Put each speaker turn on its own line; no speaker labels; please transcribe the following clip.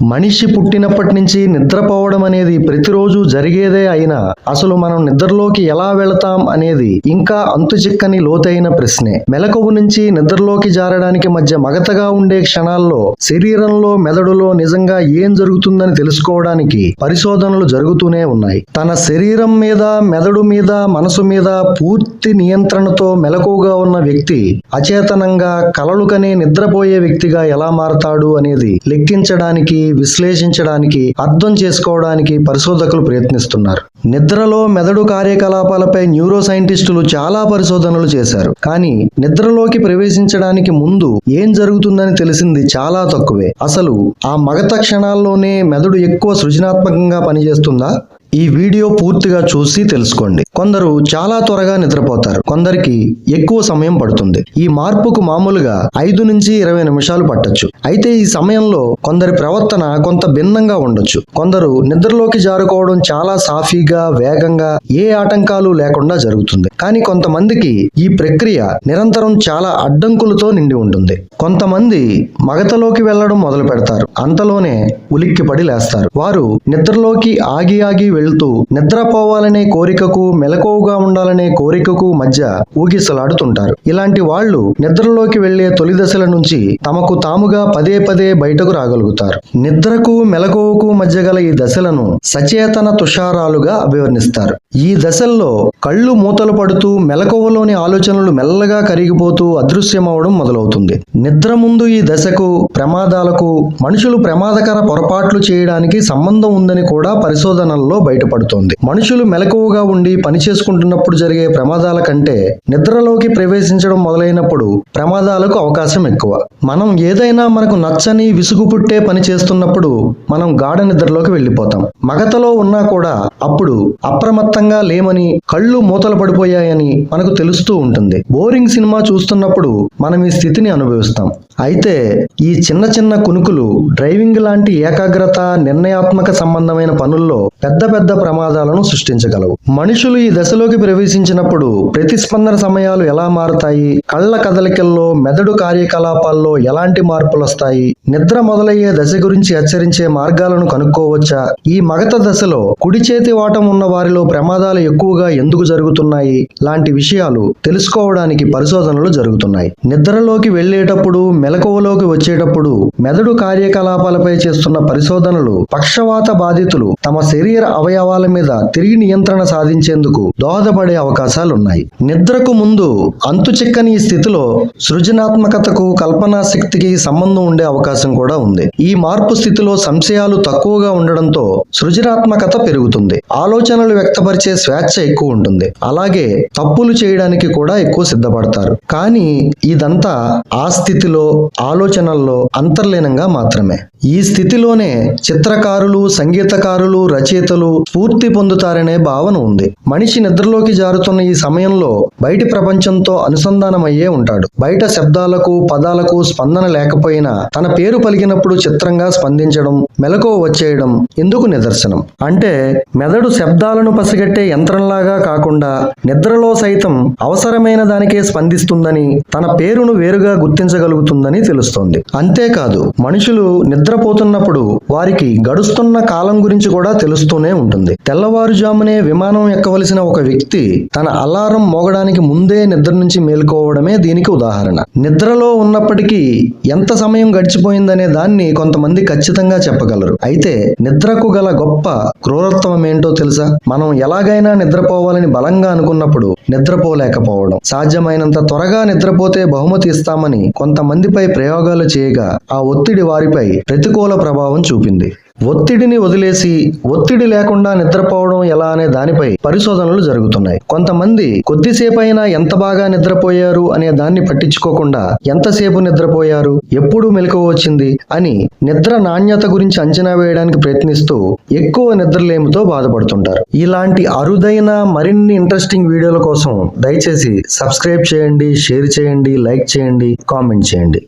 మనిషి పుట్టినప్పటి నుంచి నిద్రపోవడం అనేది ప్రతిరోజు జరిగేదే అయినా అసలు మనం నిద్రలోకి ఎలా వెళతాం అనేది ఇంకా అంతుచిక్కని లోతైన ప్రశ్నే. మెలకువ నుంచి నిద్రలోకి జారడానికి మధ్య మగతగా ఉండే క్షణాల్లో శరీరంలో మెదడులో నిజంగా ఏం జరుగుతుందని తెలుసుకోవడానికి పరిశోధనలు జరుగుతూనే ఉన్నాయి. తన శరీరం మీద మెదడు మీద మనసు మీద పూర్తి నియంత్రణతో మెలకువగా ఉన్న వ్యక్తి అచేతనంగా కలలు కనే నిద్రపోయే వ్యక్తిగా ఎలా మారతాడు అనేది లెక్కించడానికి విశ్లేషించడానికి అర్థం చేసుకోవడానికి పరిశోధకులు ప్రయత్నిస్తున్నారు. నిద్రలో మెదడు కార్యకలాపాలపై న్యూరో సైంటిస్టులు చాలా పరిశోధనలు చేశారు. కానీ నిద్రలోకి ప్రవేశించడానికి ముందు ఏం జరుగుతుందని తెలిసింది చాలా తక్కువే. అసలు ఆ మగత క్షణాల్లోనే మెదడు ఎక్కువ సృజనాత్మకంగా పనిచేస్తుందా? ఈ వీడియో పూర్తిగా చూసి తెలుసుకోండి. కొందరు చాలా త్వరగా నిద్రపోతారు. కొందరికి ఎక్కువ సమయం పడుతుంది. ఈ మార్పుకు మామూలుగా ఐదు నుంచి ఇరవై నిమిషాలు పట్టొచ్చు. అయితే ఈ సమయంలో కొందరి ప్రవర్తన కొంత భిన్నంగా ఉండొచ్చు. కొందరు నిద్రలోకి జారుకోవడం చాలా సాఫీగా వేగంగా ఏ ఆటంకాలు లేకుండా జరుగుతుంది. కానీ కొంతమందికి ఈ ప్రక్రియ నిరంతరం చాలా అడ్డంకులతో నిండి ఉంటుంది. కొంతమంది మగతలోకి వెళ్ళడం మొదలు పెడతారు అంతలోనే ఉలిక్కిపడి లేస్తారు. వారు నిద్రలోకి ఆగి ఆగి వెళ్తూ నిద్రపోవాలనే కోరికకు మెలకువగా ఉండాలనే కోరికకు మధ్య ఊగిసలాడుతుంటారు. ఇలాంటి వాళ్ళు నిద్రలోకి వెళ్ళే తొలి దశల నుంచి తమకు తాముగా పదే పదే బయటకు రాగలుగుతారు. నిద్రకు మెలకువకు మధ్య గల ఈ దశలను సచేతన తుషారాలుగా అభివర్ణిస్తారు ఈ దశల్లో కళ్ళు మూతలు పడుతూ మెలకువలోని ఆలోచనలు మెల్లగా కరిగిపోతూ అదృశ్యమవడం మొదలవుతుంది. నిద్ర ముందు ఈ దశకు ప్రమాదాలకు మనుషులు ప్రమాదకర పొరపాట్లు చేయడానికి సంబంధం ఉందని కూడా పరిశోధనల్లో బయటపడుతోంది. మనుషులు మెలకువగా ఉండి పని చేసుకుంటున్నప్పుడు జరిగే ప్రమాదాల కంటే నిద్రలోకి ప్రవేశించడం మొదలైనప్పుడు ప్రమాదాలకు అవకాశం ఎక్కువ. మనం ఏదైనా మనకు నచ్చని విసుగు పుట్టే పని చేస్తున్నప్పుడు మనం గాఢ నిద్రలోకి వెళ్ళిపోతాం. మగతలో ఉన్నా కూడా అప్పుడు అప్రమత్తంగా లేమని కళ్ళు మూతలు పడిపోయాయని మనకు తెలుస్తూ ఉంటుంది. బోరింగ్ సినిమా చూస్తున్నప్పుడు మనం ఈ స్థితిని అనుభవిస్తాం. అయితే ఈ చిన్న చిన్న కునుకులు డ్రైవింగ్ లాంటి ఏకాగ్రత నిర్ణయాత్మక సంబంధమైన పనుల్లో పెద్ద పెద్ద పెద్ద ప్రమాదాలను సృష్టించగలవు. మనుషులు ఈ దశలోకి ప్రవేశించినప్పుడు ప్రతిస్పందన సమయాలు ఎలా మారుతాయి? కళ్ళ కదలికల్లో మెదడు కార్యకలాపాల్లో ఎలాంటి మార్పులు వస్తాయి నిద్ర మొదలయ్యే దశ గురించి హెచ్చరించే మార్గాలను కనుక్కోవచ్చా? ఈ మగత దశలో కుడి చేతి వాటం ఉన్న వారిలో ప్రమాదాలు ఎక్కువగా ఎందుకు జరుగుతున్నాయి? లాంటి విషయాలు తెలుసుకోవడానికి పరిశోధనలు జరుగుతున్నాయి. నిద్రలోకి వెళ్ళేటప్పుడు మెలకువలోకి వచ్చేటప్పుడు మెదడు కార్యకలాపాలపై చేస్తున్న పరిశోధనలు పక్షవాత బాధితులు తమ శరీర అవయవాల మీద తిరిగి నియంత్రణ సాధించేందుకు దోహదపడే అవకాశాలున్నాయి. నిద్రకు ముందు అంతు చిక్కని ఈ స్థితిలో సృజనాత్మకతకు కల్పనా శక్తికి సంబంధం ఉండే అవకాశం కూడా ఉంది. ఈ మార్పు స్థితిలో సంశయాలు తక్కువగా ఉండడంతో సృజనాత్మకత పెరుగుతుంది. ఆలోచనలు వ్యక్తపరిచే స్వేచ్ఛ ఎక్కువ ఉంటుంది. అలాగే తప్పులు చేయడానికి కూడా ఎక్కువ సిద్ధపడతారు. కానీ ఇదంతా ఆ స్థితిలో ఆలోచనల్లో అంతర్లీనంగా మాత్రమే. ఈ స్థితిలోనే చిత్రకారులు సంగీతకారులు రచయితలు స్ఫూర్తి పొందుతారనే భావన ఉంది. మనిషి నిద్రలోకి జారుతున్న ఈ సమయంలో బయటి ప్రపంచంతో అనుసంధానమయ్యే ఉంటాడు. బయట శబ్దాలకు పదాలకు స్పందన లేకపోయినా తన పేరు పేరు పలికినప్పుడు చిత్రంగా స్పందించడం మెలకువ వచ్చేయడం ఎందుకు నిదర్శనం? అంటే మెదడు శబ్దాలను పసిగట్టే యంత్రంలాగా కాకుండా నిద్రలో సైతం అవసరమైన దానికే స్పందిస్తుందని తన పేరును వేరుగా గుర్తించగలుగుతుందని తెలుస్తోంది. అంతేకాదు మనుషులు నిద్రపోతున్నప్పుడు వారికి గడుస్తున్న కాలం గురించి కూడా తెలుస్తూనే ఉంటుంది. తెల్లవారుజామునే విమానం ఎక్కవలసిన ఒక వ్యక్తి తన అలారం మోగడానికి ముందే నిద్ర నుంచి మేల్కోవడమే దీనికి ఉదాహరణ. నిద్రలో ఉన్నప్పటికీ ఎంత సమయం గడిచిపో గడిచిపోయిందనే దాన్ని కొంతమంది ఖచ్చితంగా చెప్పగలరు. అయితే నిద్రకు గల గొప్ప క్రూరత్వం ఏంటో తెలుసా? మనం ఎలాగైనా నిద్రపోవాలని బలంగా అనుకున్నప్పుడు నిద్రపోలేకపోవడం. సాధ్యమైనంత త్వరగా నిద్రపోతే బహుమతి ఇస్తామని కొంతమందిపై ప్రయోగాలు చేయగా ఆ ఒత్తిడి వారిపై ప్రతికూల ప్రభావం చూపింది. ఒత్తిడిని వదిలేసి ఒత్తిడి లేకుండా నిద్రపోవడం ఎలా అనే దానిపై పరిశోధనలు జరుగుతున్నాయి. కొంతమంది కొద్దిసేపైనా ఎంత బాగా నిద్రపోయారు అనే దాన్ని పట్టించుకోకుండా ఎంతసేపు నిద్రపోయారు ఎప్పుడు మెలకువ వచ్చింది అని నిద్ర నాణ్యత గురించి అంచనా వేయడానికి ప్రయత్నిస్తూ ఎక్కువ నిద్రలేమితో బాధపడుతుంటారు. ఇలాంటి అరుదైన మరిన్ని ఇంట్రెస్టింగ్ వీడియోల కోసం దయచేసి సబ్స్క్రైబ్ చేయండి షేర్ చేయండి లైక్ చేయండి కామెంట్ చేయండి.